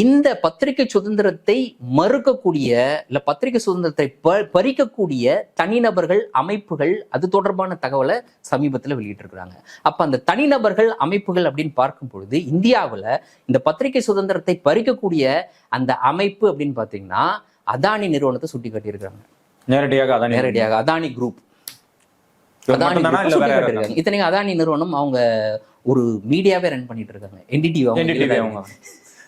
இந்த பத்திரிகை சுதந்திரத்தை மறுக்கக்கூடிய இல்ல பத்திரிகை சுதந்திரத்தை பறிக்கக்கூடிய தனிநபர்கள் அமைப்புகள் அது தொடர்பான தகவலை சமீபத்தில் வெளியிட்டிருக்கிறாங்க. அப்ப அந்த தனிநபர்கள் அமைப்புகள் அப்படின்னு பார்க்கும் பொழுது இந்தியாவுல இந்த பத்திரிகை சுதந்திரத்தை பறிக்கக்கூடிய அந்த அமைப்பு அப்படின்னு பாத்தீங்கன்னா அதானி நிறுவனத்தை சுட்டி காட்டியிருக்காங்க நேரடியாக அதான் நேரடியாக அதானி குரூப் அதானி இத்தனைக்கும் அதானி நிறுவனம் அவங்க ஒரு மீடியாவே ரன் பண்ணிட்டு இருக்காங்க. என்டிடிவி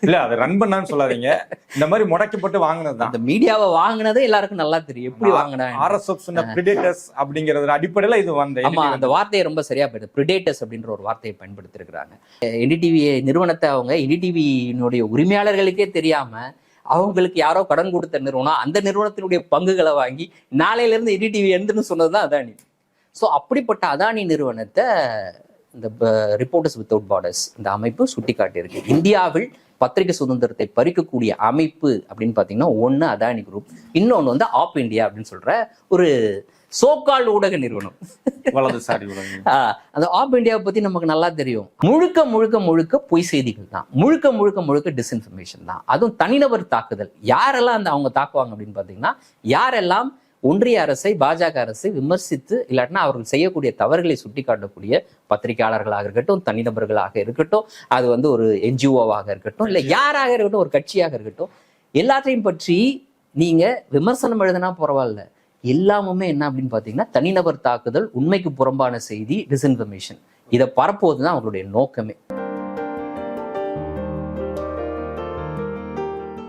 இல்ல அதை ரன் பண்ணான்னு சொல்லாதீங்க. இந்த மாதிரி முடக்கப்பட்டு வாங்கினதுதான். அந்த மீடியாவை வாங்கினதே எல்லாருக்கும் நல்லா தெரியும். எப்படி வாங்கினா ஆர்எஸ்எஃப் பிரிடேட்டர்ஸ் அப்படிங்கறது அடிப்படையில இது வந்த ஆமா அந்த வார்த்தையை ரொம்ப சரியா போயிடுது. பிரிடேட்டர்ஸ் அப்படின்ற ஒரு வார்த்தையை பயன்படுத்தி இருக்கிறாங்க என்டிடிவி நிறுவனத்தை அவங்க என்டிடிவியினுடைய உரிமையாளர்களுக்கே தெரியாம அவங்களுக்கு யாரோ கடன் கொடுத்த நிறுவனம் அந்த நிறுவனத்தினுடைய பங்குகளை வாங்கி நாளையில இருந்து என்டிடிவி எந்துன்னு சொன்னதுதான் அதானி. ஸோ அப்படிப்பட்ட அதானி நிறுவனத்தை இந்த ரிப்போர்ட்டர்ஸ் வித்தவுட் பார்டர்ஸ் இந்த அமைப்பு சுட்டி காட்டியிருக்கு இந்தியாவில் பத்திரிகை சுதந்திரத்தை பறிக்கக்கூடிய அமைப்பு அப்படின்னு பார்த்தீங்கன்னா ஒன்று அதானி குரூப் இன்னொன்று வந்து ஆப் இந்தியா அப்படின்னு சொல்ற ஒரு சோக்கால் ஊடக நிறுவனம். வலதுசாரி அந்த ஆப் இந்தியாவை பத்தி நமக்கு நல்லா தெரியும். முழுக்க முழுக்க முழுக்க பொய் செய்திகள் தான். முழுக்க முழுக்க முழுக்க டிஸ்இன்ஃபர்மேஷன் தான். அதுவும் தனிநபர் தாக்குதல். யாரெல்லாம் அந்த அவங்க தாக்குவாங்க அப்படின்னு பார்த்தீங்கன்னா யாரெல்லாம் ஒன்றிய அரசை பாஜக அரசை விமர்சித்து இல்லாட்டினா அவர்கள் செய்யக்கூடிய தவறுகளை சுட்டிக்காட்டக்கூடிய பத்திரிகையாளர்களாக இருக்கட்டும் தனிநபர்களாக இருக்கட்டும் அது வந்து ஒரு என்ஜிஓவாக இருக்கட்டும் இல்லை யாராக இருக்கட்டும் ஒரு கட்சியாக இருக்கட்டும் எல்லாத்தையும் பற்றி நீங்க விமர்சனம் எழுதினா பரவாயில்ல. எல்லாமுமே என்ன அப்படின்னு பார்த்தீங்கன்னா தனிநபர் தாக்குதல் உண்மைக்கு புறம்பான செய்தி டிஸ்இன்ஃபர்மேஷன் இதை பரப்புவது தான் அவங்களுடைய நோக்கமே.